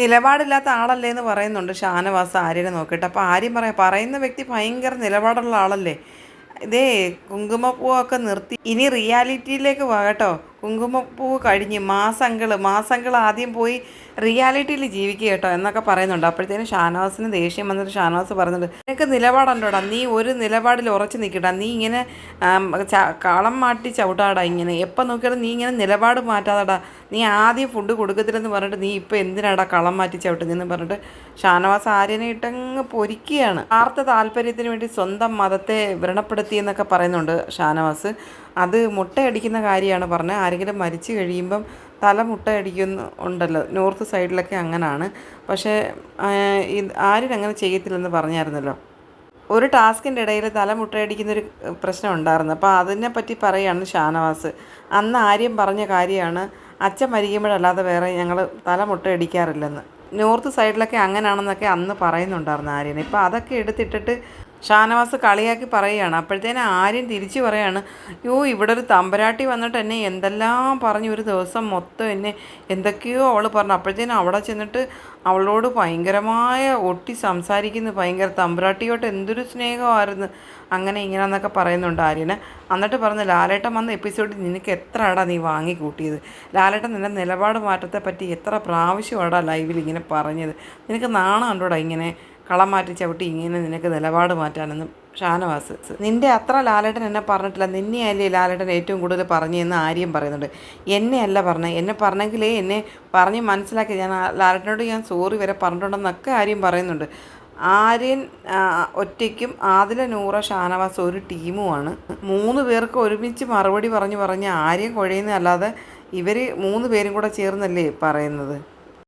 നിലപാടില്ലാത്ത ആളല്ലേ എന്ന് പറയുന്നുണ്ട് ഷാനവാസ് ആര്യനെ നോക്കിയിട്ട്. അപ്പോൾ ആര്യം പറയാം പറയുന്ന വ്യക്തി ഭയങ്കര നിലപാടുള്ള ആളല്ലേ? ഇതേ കുങ്കുമപ്പൂവൊക്കെ നിർത്തി. ഇനി റിയാലിറ്റിയിലേക്ക് വാ കുങ്കുമപ്പൂവ് കഴിഞ്ഞ് മാസങ്ങൾ മാസങ്ങൾ ആദ്യം പോയി റിയാലിറ്റിയിൽ ജീവിക്കുക കേട്ടോ എന്നൊക്കെ പറയുന്നുണ്ട്. അപ്പോഴത്തേനും ഷാനവാസിന് ദേഷ്യം വന്നിട്ട് ഷാനവാസ് പറയുന്നുണ്ട് നിനക്ക് നിലപാടുണ്ടോടാ? നീ ഒരു നിലപാടിൽ ഉറച്ചു നിൽക്കടാ നീ ഇങ്ങനെ കളം മാറ്റി ചവിട്ടാടാ ഇങ്ങനെ. എപ്പോൾ നോക്കിയാലും നീ ഇങ്ങനെ നിലപാട് മാറ്റാതെടാ. നീ ആദ്യം ഫുഡ് കൊടുക്കത്തില്ലെന്ന് പറഞ്ഞിട്ട് നീ ഇപ്പോൾ എന്തിനാടാ കളം മാറ്റി ചവിട്ടുന്നതെന്ന് പറഞ്ഞിട്ട് ഷാനവാസ് ആര്യനെ ഇട്ടങ്ങ് പൊരിക്കുകയാണ്. ആർത്ത താല്പര്യത്തിന് വേണ്ടി സ്വന്തം മതത്തെ വ്രണപ്പെടുത്തി എന്നൊക്കെ പറയുന്നുണ്ട് ഷാനവാസ്. അത് മുട്ടയടിക്കുന്ന കാര്യമാണ് പറഞ്ഞത്. ആരെങ്കിലും മരിച്ചു കഴിയുമ്പം തല മുട്ടയടിക്കുന്ന ഉണ്ടല്ലോ നോർത്ത് സൈഡിലൊക്കെ അങ്ങനാണ്. പക്ഷേ ആരും അങ്ങനെ ചെയ്യത്തില്ലെന്ന് പറഞ്ഞായിരുന്നല്ലോ. ഒരു ടാസ്കിന്റെ ഇടയിൽ തല മുട്ടയടിക്കുന്നൊരു പ്രശ്നം ഉണ്ടായിരുന്നു. അപ്പോൾ അതിനെപ്പറ്റി പറയുകയാണ് ഷാനവാസ്. അന്ന് ആര്യം പറഞ്ഞ കാര്യമാണ് അച്ഛൻ മരിക്കുമ്പോഴല്ലാതെ വേറെ ഞങ്ങൾ തല മുട്ടയടിക്കാറില്ലെന്ന് നോർത്ത് സൈഡിലൊക്കെ അങ്ങനെയാണെന്നൊക്കെ അന്ന് പറയുന്നുണ്ടായിരുന്നു ആര്യൻ ഇപ്പോൾ അതൊക്കെ എടുത്തിട്ടിട്ട് ഷാനവാസ് കളിയാക്കി പറയുകയാണ്. അപ്പോഴത്തേന് ആര്യൻ തിരിച്ചു പറയാണ് യോ ഇവിടെ ഒരു തമ്പരാട്ടി വന്നിട്ട് എന്നെ എന്തെല്ലാം പറഞ്ഞു ഒരു ദിവസം മൊത്തം എന്നെ എന്തൊക്കെയോ അവൾ പറഞ്ഞു. അപ്പോഴത്തേനും അവിടെ ചെന്നിട്ട് അവളോട് ഭയങ്കരമായ ഒട്ടി സംസാരിക്കുന്നു. ഭയങ്കര തമ്പുരാട്ടിയോട്ട് എന്തൊരു സ്നേഹമായിരുന്നു അങ്ങനെ ഇങ്ങനെ ഇങ്ങനെയെന്നൊക്കെ പറയുന്നുണ്ട് ആര്യന്. എന്നിട്ട് പറഞ്ഞു ലാലേട്ടൻ വന്ന എപ്പിസോഡിൽ നിനക്ക് എത്ര അടാ നീ വാങ്ങിക്കൂട്ടിയത്? ലാലേട്ടൻ നിന്റെ നിലപാട് മാറ്റത്തെ പറ്റി എത്ര പ്രാവശ്യമാടാ ലൈവിൽ ഇങ്ങനെ പറഞ്ഞത്? നിനക്ക് നാണം ഉണ്ടോടാ ഇങ്ങനെ കളം മാറ്റി ചവിട്ടി ഇങ്ങനെ നിനക്ക് നിലപാട് മാറ്റാനെന്നും ഷാനവാസ് നിന്റെ അത്ര ലാലേട്ടൻ എന്നെ പറഞ്ഞിട്ടില്ല. നിന്നെയല്ലേ ലാലേട്ടൻ ഏറ്റവും കൂടുതൽ പറഞ്ഞു എന്ന് ആര്യം പറയുന്നുണ്ട്. എന്നെയല്ല പറഞ്ഞത് എന്നെ പറഞ്ഞെങ്കിലേ എന്നെ പറഞ്ഞ് മനസ്സിലാക്കി. ഞാൻ ലാലേട്ടനോട് ഞാൻ സോറി വരെ പറഞ്ഞിട്ടുണ്ടെന്നൊക്കെ ആര്യം പറയുന്നുണ്ട്. ആര്യൻ ഒറ്റയ്ക്കും ആദില നൂറ ഷാനവാസ് ഒരു ടീമുമാണ്. മൂന്ന് പേർക്ക് ഒരുമിച്ച് മറുപടി പറഞ്ഞു പറഞ്ഞ് ആര്യം കുഴയുന്നതല്ലാതെ ഇവർ മൂന്ന് പേരും കൂടെ ചേർന്നല്ലേ പറയുന്നത്?